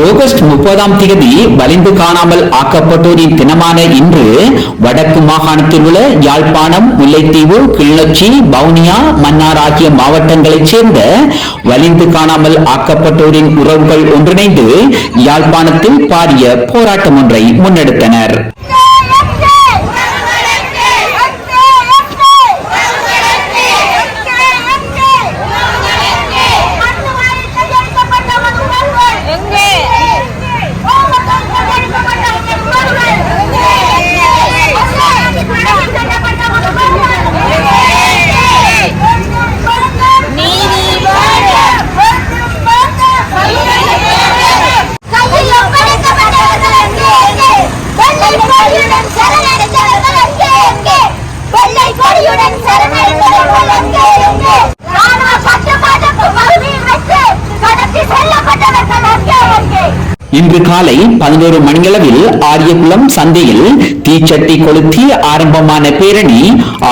August முப்பதாம் தேதி வலிந்து காணாமல் ஆக்கப்பட்டோரின் தினமான இன்று வடக்கு மாகாணத்தில் உள்ள யாழ்ப்பாணம் முல்லைத்தீவு கிளிநொச்சி பவுனியா மன்னார் ஆகிய மாவட்டங்களைச் சேர்ந்த வலிந்து காணாமல் ஆக்கப்பட்டோரின் உறவுகள் ஒன்றிணைந்து யாழ்ப்பாணத்தில் பாரிய போராட்டம் ஒன்றை முன்னெடுத்தனர். இன்று காலை பதினோரு மணியளவில் ஆரியகுளம் சந்தையில் தீச்சட்டி கொளுத்தி ஆரம்பமான பேரணி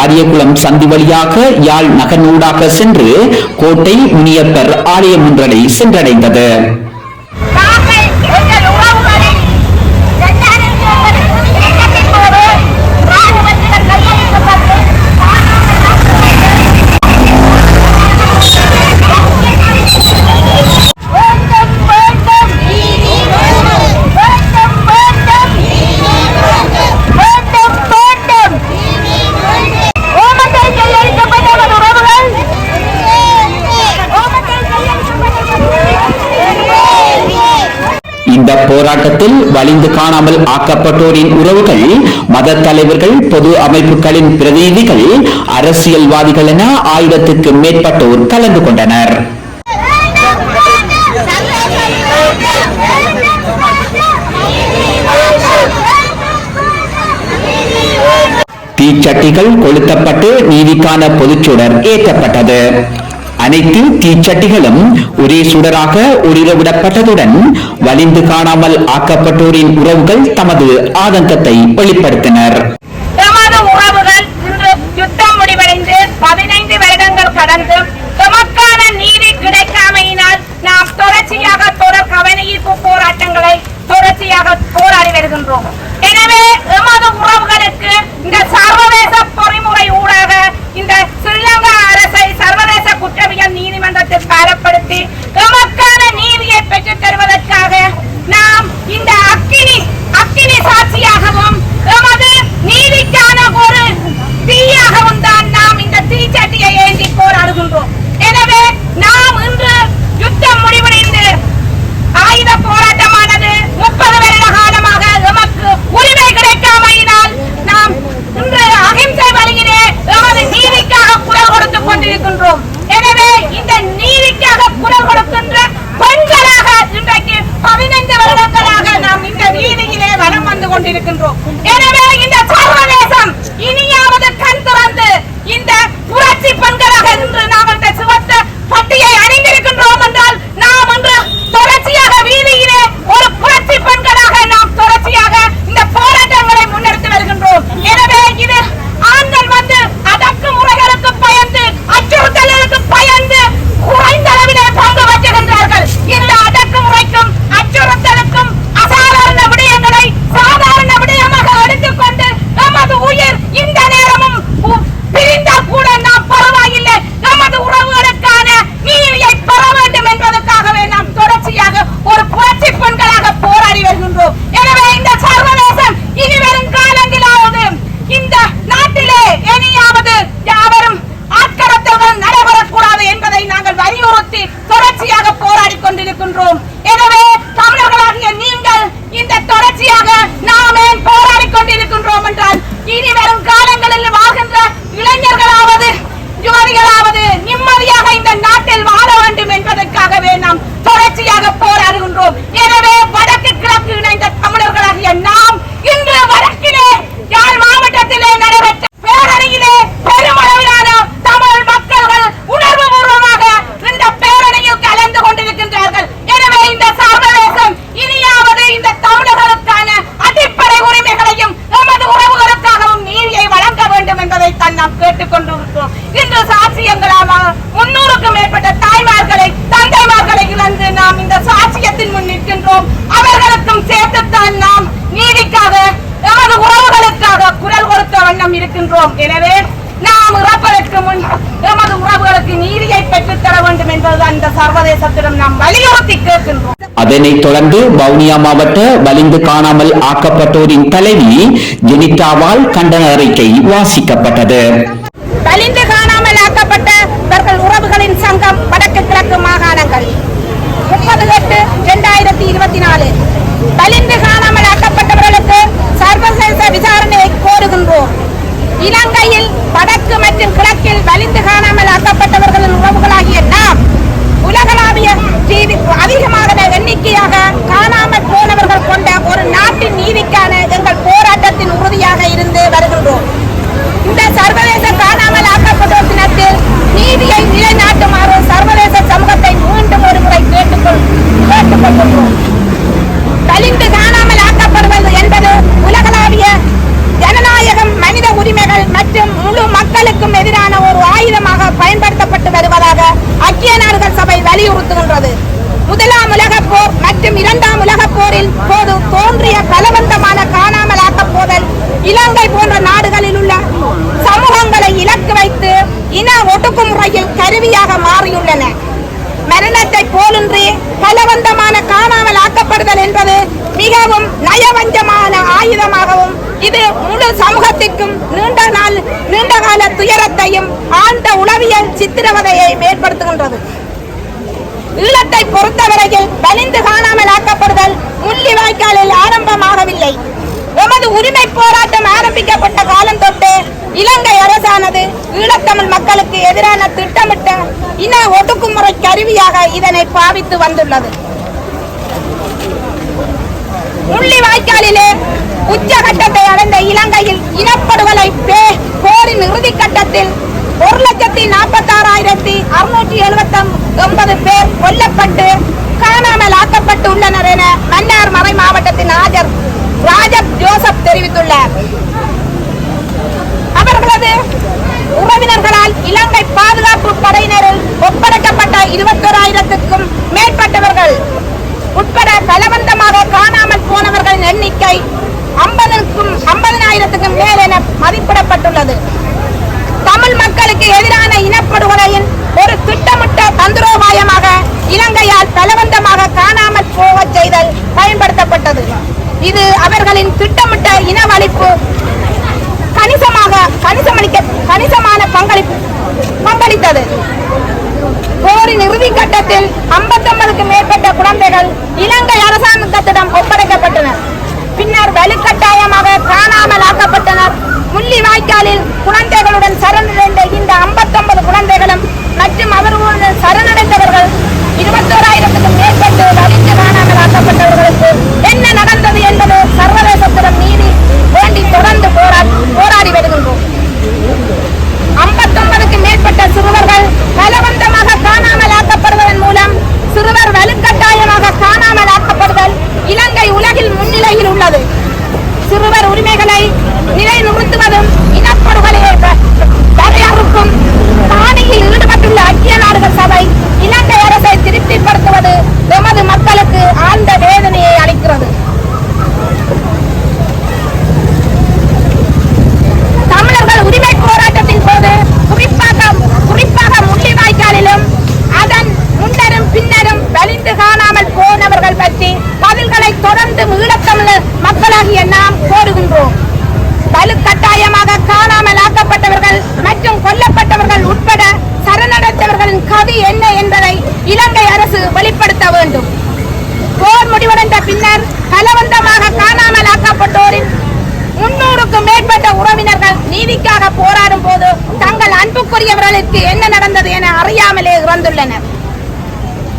ஆரியகுளம் சந்தி வழியாக யாழ் நகர்நூடாக சென்று கோட்டை முனியப்பர் ஆலயம் சென்றடைந்தது. போராட்டத்தில் வலிந்து காணாமல் ஆக்கப்பட்டோரின் உறவுகள் மத தலைவர்கள் பொது அமைப்புகளின் பிரதிநிதிகள் அரசியல்வாதிகள் என ஆயிரத்துக்கு மேற்பட்டோர் கலந்து கொண்டனர். தீச்சட்டிகள் கொளுத்தப்பட்டு நீதிக்கான பொதுச்சுடர் ஏற்றப்பட்டது. அனைத்து தீச்சட்டிகளும் ஒரே சுடராக ஒளிரவிடப்பட்டதுடன் வலிந்து காணாமல் ஆக்கப்பட்டோரின் உறவுகள் தமது ஆதங்கத்தை வெளிப்படுத்தினர். கொண்டிருக்கின்றோம். வண்ணம் இருக்கின்றோம். எனவே நாம் இறப்பதற்கு முன் எமது உறவுகளுக்கு நீதியை பெற்றுத்தர வேண்டும் என்பதுதான் இந்த சர்வதேசத்திடம் நாம் வலியுறுத்தி கேட்கின்றோம். அதனைத் தொடர்ந்து வவுனியா மாவட்ட வலிந்து காணாமல் ஆக்கப்பட்டோரின் தலைவி ஜெனிட்டாவால் கண்டன அறிக்கை வாசிக்கப்பட்டது. வலிந்து காணாமல் ஆக்கப்பட்டவர்கள் உறவுகளின் சங்கம் வடக்கு கிழக்கு மாகாணங்கள் முப்பது எட்டு இரண்டாயிரத்தி இருபத்தி நாலு வலிந்து காணாமல் ஆக்கப்பட்டவர்களுக்கு சர்வதேச விசாரணையை கோருகின்றோம் இலங்கையில் வடக்கு மற்றும் கிழக்கில் வலிந்து காணாமல் ஆக்கப்பட்டவர்களின் உறவுகளாகிய நாம் உலகளாவிய அதிகமாக எண்ணிக்கையாக காணாமல் போனவர்கள் கொண்ட ஒரு நாட்டின் நீதிக்கு எங்கள் போராட்டத்தின் உறுதியாக இருந்து வருகின்றோம் இந்த சர்வதேச காணாமல் ஆக்கப்பட்டோர் தினத்தில் நீதியை நிலைநாட்டுமாறு சர்வதேச சமூகத்தை மீண்டும் ஒரு முறை கேட்டுக்கொள் கேட்டுக்கொள்கின்றோம் கலிந்து காணாமல் ஆக்கப்படுவது என்பது உலகளாவிய ஜனநாயகம் மனித உரிமைகள் மற்றும் முழு மக்களுக்கும் எதிரான ஒரு ஆயுதமாக பயன்படுத்தப்பட்டு வருவதாக ஐக்கிய நாடுகள் சபை வலியுறுத்துகின்றது முதலாம் உலகப் போர் மற்றும் இரண்டாம் உலகப் போரில் போது தோன்றிய பலவந்தமான காணாமல் ஆக்கப் போதல் இலங்கை போன்ற நாடுகளில் உள்ள சமூகங்களை இலக்கு வைத்து இன ஒடுக்குமுறையில் கருவியாக மாறியுள்ளன. மரணத்தை போலின்றி பலவந்தமான காணாமல் ஆக்கப்படுதல் என்பது மிகவும் நயவஞ்சமான ஆயுதமாகவும் இது முழு சமூகத்திற்கும் நீண்ட நாள் நீண்ட கால துயரத்தையும் ஆழ்ந்த உளவியல் சித்திரவதையை ஏற்படுத்துகின்றது ஈழத்தை பொறுத்தவரையில் வலிந்து காணாமல் ஆக்கப்படுதல் முள்ளிவாய்க்காலில் ஆரம்பமாகவில்லை. எமது உரிமை போராட்டம் ஆரம்பிக்கப்பட்ட காலம் தொட்டு இலங்கை அரசானது ஈழத்தமிழ் மக்களுக்கு எதிரான திட்டமிட்ட இன ஒடுக்குமுறை கருவியாக இதனை பாவித்து வந்துள்ளது. முள்ளிவாய்க்காலிலே உச்சகட்டத்தை அடைந்த இலங்கையில் இனப்படுகொலை பே- போரின் இறுதி கட்டத்தில் ஒரு லட்சத்தி நாற்பத்தி ஆறாயிரத்தி அறுநூற்றி எழுபத்தி ஒன்பது பேர் கொல்லப்பட்டு காணாமல் ஆக்கப்பட்டு உள்ளனர் என மன்னார் மறை மாவட்டத்தின் ஆஜர் ராஜப் ஜோசப் தெரிவித்துள்ளார். அவர்களது உறவினர்களால் இலங்கை பாதுகாப்பு படையினரில் ஒப்படைக்கப்பட்ட இருபத்தோராயிரத்துக்கும் மேற்பட்டவர்கள் உட்பட பலவந்தமாக காணாமல் போனவர்களின் எண்ணிக்கை ஐம்பதுக்கும் ஐம்பதனாயிரத்துக்கும் மேல் என மதிப்பிடப்பட்டுள்ளது. தமிழ் மக்களுக்கு எதிரான இனப்படுகொலையின் ஒரு திட்டமிட்ட தந்திரோபாயமாக இலங்கையால் பலவந்தமாக காணாமல் போகச் செய்தல் பயன்படுத்தப்பட்டது. இது அவர்களின் திட்டமிட்ட இனவழிப்பு கணிசமாக கணிசமளிக்க கணிசமான பங்களிப்பு பங்களித்தது. போரின் இறுதி கட்டத்தில் 59 மேற்பட்ட குழந்தைகள் இலங்கை அரசாங்கத்திடம் ஒப்படைக்கப்பட்டனர் பின்னர் வலுக்கட்டாயமாக காணாமல் ஆக்கப்பட்டனர். முள்ளிவாய்க்காலில் குழந்தைகளுடன் சரணடைந்த இந்த 59 குழந்தைகளும் மற்றும் அவர்களுடன் சரணடைந்தவர்கள் இருபத்தோராயிரத்துக்கும் மேற்பட்டு வலிந்து காணாமல் ஆக்கப்பட்டவர்களுக்கு என்ன நடந்தது என்பது சர்வதேச நீதி வேண்டி தொடர்ந்து போரா போராடி வருகின்றோம் ஐம்பத்தொன்பதுக்கு மேற்பட்ட சிறுவர்கள் பலவந்தமாக காணாமல் ஆக்கப்படுவதன் மூலம் சிறுவர் வலுக்கட்டாயமாக காணாமல் ஆக்கப்படுதல் இலங்கை உலகில் முன்னிலையில் உள்ளது சிறுவர் உரிமைகளை நிலைநிறுத்துவதும் இனப்படுகொலையை வ- வரையறுக்கும் பாணியில் ஈடுபட்டுள்ள ஐக்கிய நாடுகள் சபை இலங்கை அரசை திருப்திப்படுத்துவது எமது மக்களுக்கு ஆழ்ந்த வேதனையை அளிக்கிறது. தமிழர்கள் உரிமை போராட்டத்தின் போது குறிப்பாக குறிப்பாக முள்ளிவாய்க்காலிலும் அதன் முன்னரும் பின்னரும் வலிந்து காணாமல் போன விடயங்கள் பற்றி பதில்களை தொடர்ந்து ஈழத்தமிழர் மக்களாகிய நாம் கோருகின்றோம். வலுக்கட்டாயமாக காணாமல் ஆக்கப்பட்டவர்கள் மற்றும் கொல்லப்பட்டவர்கள் உட்பட சரணடைந்தவர்களின் கதி என்ன என்பதை இலங்கை அரசு வெளிப்படுத்த வேண்டும். போர் முடிவடைந்த பின்னர் பலவந்தமாக காணாமல் ஆக்கப்பட்டோரின் முன்னூறுக்கும் மேற்பட்ட உறவினர்கள் நீதிக்காக போராடும் போது தங்கள் அன்புக்குரியவர்களுக்கு என்ன நடந்தது என அறியாமலே இறந்துள்ளனர்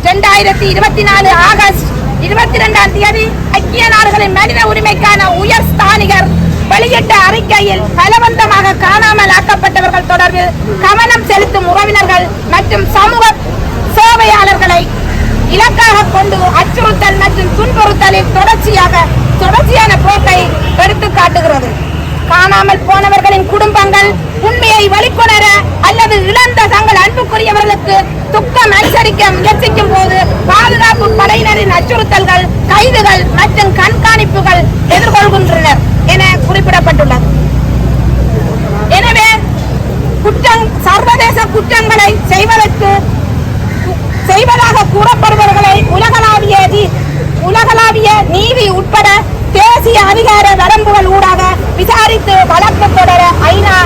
இரண்டாயிரத்தி இருபத்தி நாலு ஆகஸ்ட் இருபத்தி இரண்டாம் தேதி ஐக்கிய நாடுகளின் மனித உரிமைக்கான உயர் ஸ்தானிகர் வெளியிட்ட அறிக்கையில் பலவந்தமாக காணாமல் ஆக்கப்பட்டவர்கள் தொடர்பில் கவனம் செலுத்தும் உறவினர்கள் மற்றும் சமூக சேவையாளர்களை இலக்காக கொண்டு அச்சுறுத்தல் மற்றும் துன்புறுத்தலில் தொடர்ச்சியாக தொடர்ச்சியான போக்கை எடுத்து காட்டுகிறது காணாமல் போனவர்களின் குடும்பங்கள் உண்மையை வெளிக்கொணர அல்லது இழந்த தங்கள் அன்புக்குரியவர்களுக்கு துக்கம் அனுசரிக்க முயற்சிக்கும் போது பாதுகாப்பு படையினரின் அச்சுறுத்தல்கள் கைதுகள் மற்றும் கண்காணிப்புகள் எதிர்கொள்கின்றனர் என குறிப்பிடப்பட்டுள்ளது. எனவே குற்றம் சர்வதேச குற்றங்களை செய்வதற்கு செய்வதாக கூறப்படுபவர்களை உலகளாவிய உலகளாவிய நீதி உட்பட தேசிய அதிகார வரம்புகள் ஊடாக விசாரித்து வழக்கு தொடர ஐநா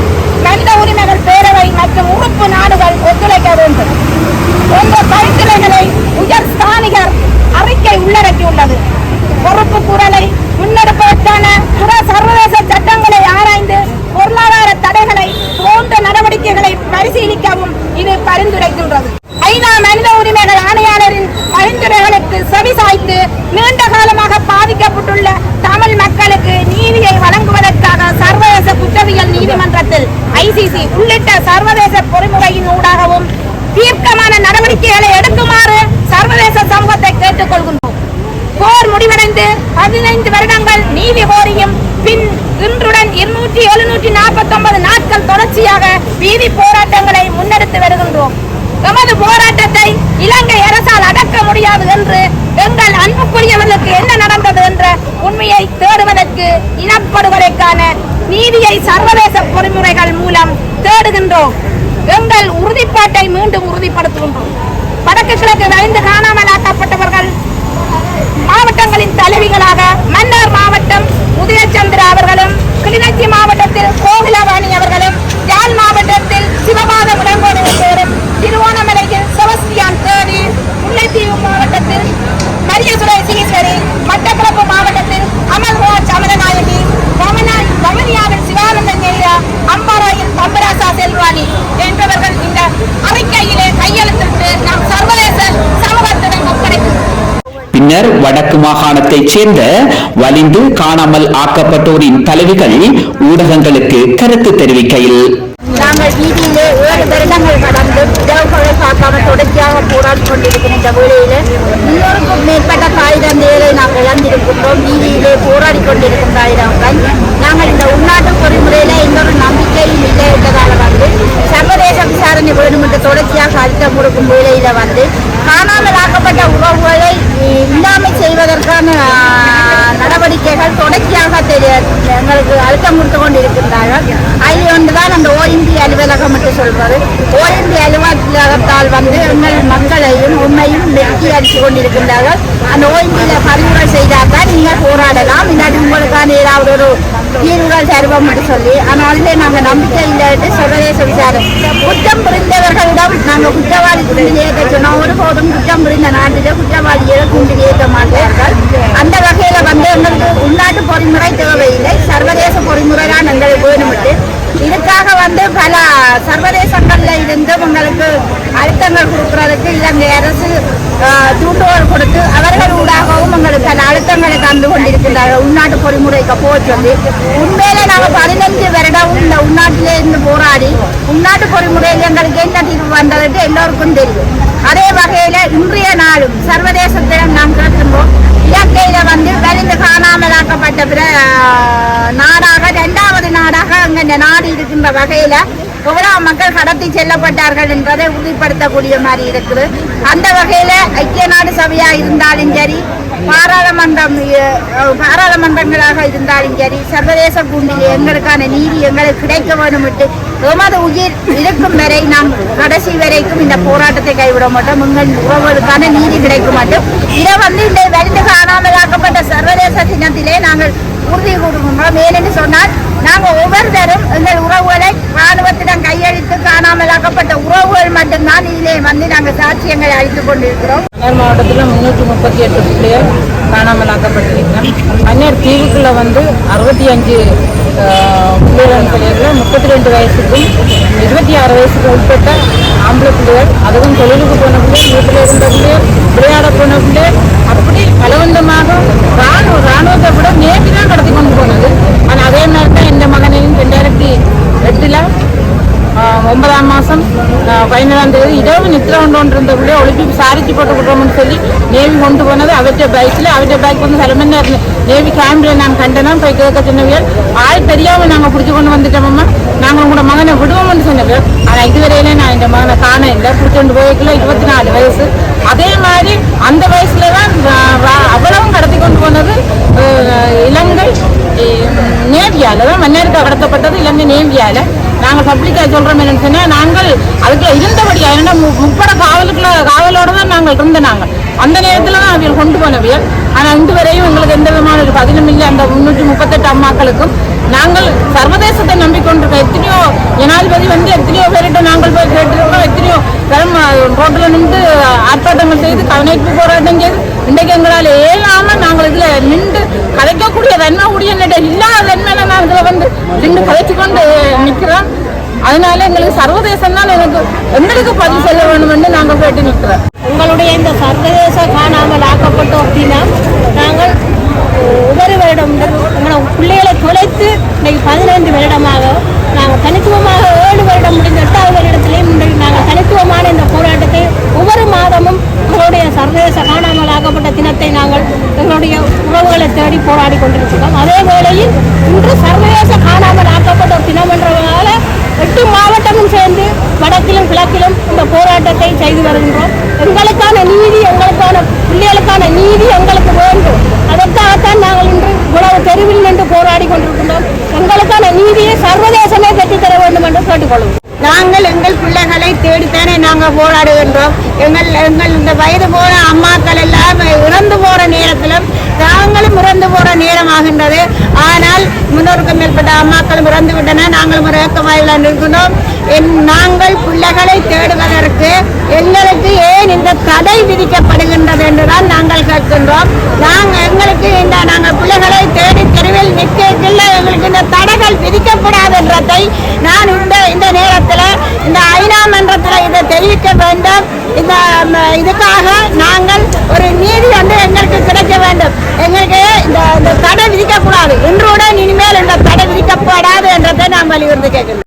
மனித உரிமைகள் பேரவை மற்றும் உறுப்பு நாடுகள் ஒத்துழைக்க வேண்டும். என்ற பரிந்துரைகளை உயர் ஸ்தானிகர் அறிக்கை உள்ளடக்கியுள்ளது. பொறுப்பு குரலை முன்னெடுப்பதற்கான புற சர்வதேச சட்டங்களை ஆராய்ந்து பொருளாதார தடைகளை போன்ற நடவடிக்கைகளை பரிசீலிக்கவும் இது பரிந்துரைக்கின்றது. ஐநா மனித உரிமைகள் ஆணையாளரின் பரிந்துரைகளுக்கு செவிசாய்த்து நீண்ட காலமாக பாதிக்கப்பட்டுள்ள தமிழ் மக்களுக்கு நீதியை வழங்குவதற்காக சர்வதேச குற்றவியல் நீதிமன்றத்தில் ஐசிசி உள்ளிட்ட சர்வதேச பொறிமுறையின் ஊடாகவும் தீர்க்கமான நடவடிக்கைகளை எடுக்குமாறு சர்வதேச சமூகத்தை கேட்டுக்கொள்கின்றோம் போர் முடிவடைந்து பதினைந்து வருடங்கள் நீதி கோரியும் பின் இன்றுடன் இருநூற்றி எழுநூற்றி நாற்பத்தி ஒன்பது நாட்கள் தொடர்ச்சியாக நீதி போராட்டங்களை முன்னெடுத்து வருகின்றோம். எமது போராட்டத்தை இலங்கை அரசால் அடக்க முடியாது என்று எங்கள் அன்புக்குரியவர்களுக்கு என்ன நடந்தது என்ற உண்மையை தேடுவதற்கு இனப்படுவதற்கான நீதியை சர்வதேச பொறிமுறைகள் மூலம் தேடுகின்றோம். எங்கள் உறுதிப்பாட்டை மீண்டும் உறுதிப்படுத்துகின்றோம். வடக்கு கிழக்கு காணாமல் காணாமலாக்கப்பட்டவர்கள் மாவட்டங்களின் தலைவிகளாக மன்னார் மாவட்டம் உதயச்சந்திரா அவர்களும் கிளிநொச்சி மாவட்டத்தில் கோகிலவாணி அவர்களும் யாழ் மாவட்டத்தில் சிவபாத இளங்கோடு என்பவரும் திருவோணமலையில் செபஸ்டியான் தேடி முல்லைத்தீவு மாவட்டத்தில் மரிய சுரேசீஸ்வரி மட்டக்களப்பு பின்னர் வடக்கு மாகாணத்தைச் சேர்ந்த வலிந்து காணாமல் ஆக்கப்பட்டோரின் தலைவிகள் ஊடகங்களுக்கு கருத்து தெரிவிக்கையில். நாங்கள் வீதியிலே ஏழு வருடங்கள் கடந்து இரவுகளை பார்க்காம தொடர்ச்சியாக போராடி கொண்டிருக்கும் இந்த வேளையிலே முன்னூறுக்கும் மேற்பட்ட தாய் தந்தையரை நாங்கள் இழந்திருக்கின்றோம். வீதியிலே போராடி கொண்டிருக்கும் தாயிரங்கள் நாங்கள் இந்த உள்நாட்டு பொறிமுறையில எந்த நம்பிக்கையும் இல்லை என்றதால வந்து சர்வதேச விசாரணை வேணும் என்று தொடர்ச்சியாக அழுத்தம் கொடுக்கும் வேளையில வந்து காணாமல் ஆக்கப்பட்ட உறவுகளை இல்லாமல் செய்வதற்கான நடவடிக்கைகள் தொடர்ச்சியாக தெரிய- எங்களுக்கு அழுத்தம் கொடுத்து கொண்டிருக்கின்றார்கள். அதில் ஒன்றுதான் அந்த ஓஎம்பி அலுவலகம் என்று சொல்வது. ஓஎம்பி அலுவலகத்தால் வந்து எங்கள் மக்களையும் உண்மையும் வெற்றி அடித்துக் கொண்டிருக்கின்றார்கள். அந்த ஓஎம்பியில பதிவுகள் செய்தால் தான் நீங்கள் போராடலாம். இல்லாட்டி உங்களுக்கான ஏதாவது ஒரு தீர்வுகள் தருவோம் என்று சொல்லி ஆனாலே நாங்கள் நம்பிக்கை இல்லை என்று சர்வதேச விசாரணை குற்றம் புரிந்தவர்களிடம் நாங்கள் குற்றவாளி குண்டில் ஏற்க சொன்னோம். ஒருபோதும் குற்றம் புரிந்த நாட்டிலே குற்றவாளியை குண்டில் ஏற்க மாட்டார்கள். அந்த வகையில வந்து எங்களுக்கு உள்நாட்டு பொறிமுறை தேவையில்லை. சர்வதேச பொறிமுறை தான் எங்களுக்கு வேணுமிட்டு. இதுக்காக வந்து பல சர்வதேசங்கள்ல இருந்து உங்களுக்கு அழுத்தங்கள் கொடுக்கறதுக்கு இலங்கை அரசு தூண்டுகோல் கொடுத்து அவர்கள் ஊடாகவும் எங்களுக்கு அந்த அழுத்தங்களை தந்து கொண்டிருக்கின்றார்கள். உள்நாட்டு பொறிமுறைக்கு போக சொல்லி. உண்மையில நாங்கள் பதினஞ்சு வருடம் இந்த உள்நாட்டிலே இருந்து போராடி உள்நாட்டு பொறிமுறையில் எங்களுக்கு என்ன தீர்வு வந்ததுன்னு எல்லோருக்கும் தெரியும். அதே வகையில இன்றைய நாளும் சர்வதேசத்திடம் நாம் கேட்கின்றோம் இலங்கையில வந்து வலிந்து காணாமலாக்கப்பட்ட பிற நாடாக இரண்டாவது நாடாக அங்க இந்த நாடு இருக்கின்ற வகையில எவ்வளவு மக்கள் கடத்தி செல்லப்பட்டார்கள் என்பதை உறுதிப்படுத்தக்கூடிய மாதிரி இருக்குது. அந்த வகையில ஐக்கிய நாடு சபையா இருந்தாலும் சரி பாராளுமன்றம் பாராளுமன்றங்களாக இருந்தாலும் சரி சர்வதேச கூண்டில் எங்களுக்கான நீதி எங்களுக்கு கிடைக்க வேண்டுமிட்டு எமது உயிர் இருக்கும் வரை நாம் கடைசி வரைக்கும் இந்த போராட்டத்தை கைவிட மாட்டோம். எங்கள் உறவுகளுக்கான நீதி கிடைக்க மாட்டோம். இதை வந்து இந்த வலிந்து காணாமலாக்கப்பட்ட சர்வதேச தினத்திலே நாங்கள் உறுதி கூறுகின்றோம். ஏனென்று சொன்னால் நாங்கள் ஒவ்வொருத்தரும் எங்கள் உறவுகளை இராணுவத்திடம் கையளித்து காணாமலாக்கப்பட்ட உறவுகள் மட்டும்தான் இதிலே வந்து நாங்கள் சாட்சியங்களை அளித்துக் கொண்டிருக்கிறோம். மாவட்டத்தில் முன்னூற்றி முப்பத்தி எட்டு பிள்ளைகள் காணாமல் ஆக்கப்பட்டிருக்கேன் மன்னார் தீவுக்குள்ள வந்து அறுபத்தி அஞ்சு பிள்ளைகள் பிள்ளைகள் முப்பத்தி ரெண்டு வயசுக்கும் இருபத்தி ஆறு வயசுக்கு உட்பட்ட ஆம்பளை பிள்ளைகள் அதுவும் தொழிலுக்கு போன பிள்ளைகள் வீட்டில் இருந்த பிள்ளைகள் விளையாட போன பிள்ளைகள் அப்படி பலவந்தமாக ராணுவ ராணுவத்தை விட நேற்று தான் கடத்தி கொண்டு போனது ஆனால் அதே மாதிரி தான் இந்த மகனையும் ரெண்டாயிரத்தி எட்டில் ஆஹ் ஒன்பதாம் மாதம் பதினேழாம் தேதி இரவு நித்திர கொண்டு கொண்டு இருந்த பிள்ளைய ஒளிப்பி விசாரிச்சு போட்டு விடுறோம்னு சொல்லி நேவி கொண்டு போனது அவற்றை பைக்கில் அவற்றை பைக் வந்து தலைமன்னா இருந்து நேவி கேமரா நான் கண்டனம் போய் கேட்க சொன்னவியல் ஆள் தெரியாமல் நாங்கள் பிடிச்சி கொண்டு வந்துட்டோம்மா நாங்க உங்களோட மகனை விடுவோம்னு சொன்னது ஆனா இதுவரையில நான் இந்த மகனை காண இல்லை. பிடிச்சொண்டு போய்க்கல. இருபத்தி நாலு வயசு. அதே மாதிரி அந்த வயசுல தான் அவ்வளவும் கடத்தி கொண்டு போனது அஹ், இலங்கை நேவியால் தான் மன்னருக்கு கடத்தப்பட்டது இலங்கை நேவியால் நாங்கள் பப்ளிக்கா சொல்றோம் என்னன்னு சொன்னா நாங்கள் அதுக்குள்ள இருந்தபடியா ஏன்னா முப்பட காவலுக்குள்ள காவலோட தான் நாங்கள் இருந்த நாங்கள் அந்த நேரத்துல தான் அவியல் கொண்டு போனவியல் ஆனால் இன்று வரையும் எங்களுக்கு எந்த விதமான ஒரு பதிலும் இல்லை. அந்த முன்னூற்றி முப்பத்தெட்டு அம்மாக்களுக்கும் நாங்கள் சர்வதேசத்தை நம்பிக்கொண்டிருக்கோம். எத்தனையோ ஜனாதிபதி வந்து எத்தனையோ பேர்கிட்ட நாங்கள் போய் கேட்டிருக்கோம் எத்தனையோ பெரும் ரோட்டில் நின்று ஆர்ப்பாட்டங்கள் செய்து கவனிப்பு போராட்டம் செய்து இன்றைக்கு எங்களால் ஏழாமல் நாங்கள் இதில் நின்று கதைக்கக்கூடிய தன்மை கூடிய இல்லாத தன்மையில நான் இதுல வந்து நின்று கதைச்சு கொண்டு நிற்கிறோம் அதனால எங்களுக்கு சர்வதேசம் தான் எனக்கு எங்களுக்கு பதில் சொல்ல வேண்டும் என்று நாங்கள் கேட்டு நிற்கிறோம். உங்களுடைய இந்த சர்வதேச காணாமல் ஆக்கப்பட்டோம் அப்படின்னா நாங்கள் ஒவ்வொரு வருடம் உங்களை பிள்ளைகளை தொலைத்து இன்னைக்கு பதினைந்து வருடமாக நாங்கள் தனித்துவமாக ஏழு வருடம் முடிந்த எட்டாவது வருடத்திலையும் நாங்கள் தனித்துவமான இந்த போராட்டத்தை ஒவ்வொரு மாதமும் உங்களுடைய சர்வதேச காணாமல் ஆக்கப்பட்ட தினத்தை நாங்கள் எங்களுடைய உறவுகளை தேடி போராடி கொண்டிருக்கிறோம் அதே வேளையில் இன்று சர்வதேச காணாமல் ஆக்கப்பட்ட தினம் என்றதால எட்டு மாவட்டமும் சேர்ந்து வடக்கிலும் கிழக்கிலும் இந்த போராட்டத்தை செய்து வருகின்றோம். எங்களுக்கான நீதி எங்களுக்கான பிள்ளைகளுக்கான நீதி எங்களுக்கு வேண்டும். அதற்காகத்தான் நாங்கள் இன்று இவ்வளவு தெருவில் நின்று போராடி கொண்டிருக்கின்றோம். எங்களுக்கான நீதியை சர்வதேசமே பெற்றுத்தர வேண்டும் என்று கேட்டுக்கொள்வோம் நாங்கள் எங்கள் பிள்ளைகளை தேடித்தானே நாங்கள் போராடுகின்றோம். எங்கள் எங்கள் இந்த வயது போன அம்மாக்கள் எல்லாம் இறந்து போகிற நேரத்திலும் நாங்களும் இறந்து போகிற நேரமாகின்றது ஆனால் முன்னூறுக்கும் மேற்பட்ட அம்மாக்களும் இறந்து விட்டன நாங்களும் ஒரு ஏக்கமாக நிற்கின்றோம். என் நாங்கள் பிள்ளைகளை தேடுவதற்கு எங்களுக்கு ஏன் இந்த தடை விதிக்கப்படுகின்றது என்றுதான் நாங்கள் கேட்கின்றோம். நாங்கள் எங்களுக்கு இந்த நாங்கள் பிள்ளைகளை தேடி தெருவில் நிற்கவில்லை எங்களுக்கு இந்த தடைகள் விதிக்கப்படாதென்றதை நான் இந்த இந்த நேரத்தில் இந்த ஐநா மன்றத்தில் இதை தெரிவிக்க வேண்டும். இந்த இதுக்காக நாங்கள் ஒரு நீதி வந்து எங்களுக்கு கிடைக்க வேண்டும். எங்களுக்கு இந்த இந்த தடை விதிக்கக்கூடாது. இன்றுடன் இனிமேல் இந்த தடை விதிக்கப்படாது என்றதை நான் வலியுறுத்தி கேட்கிறேன்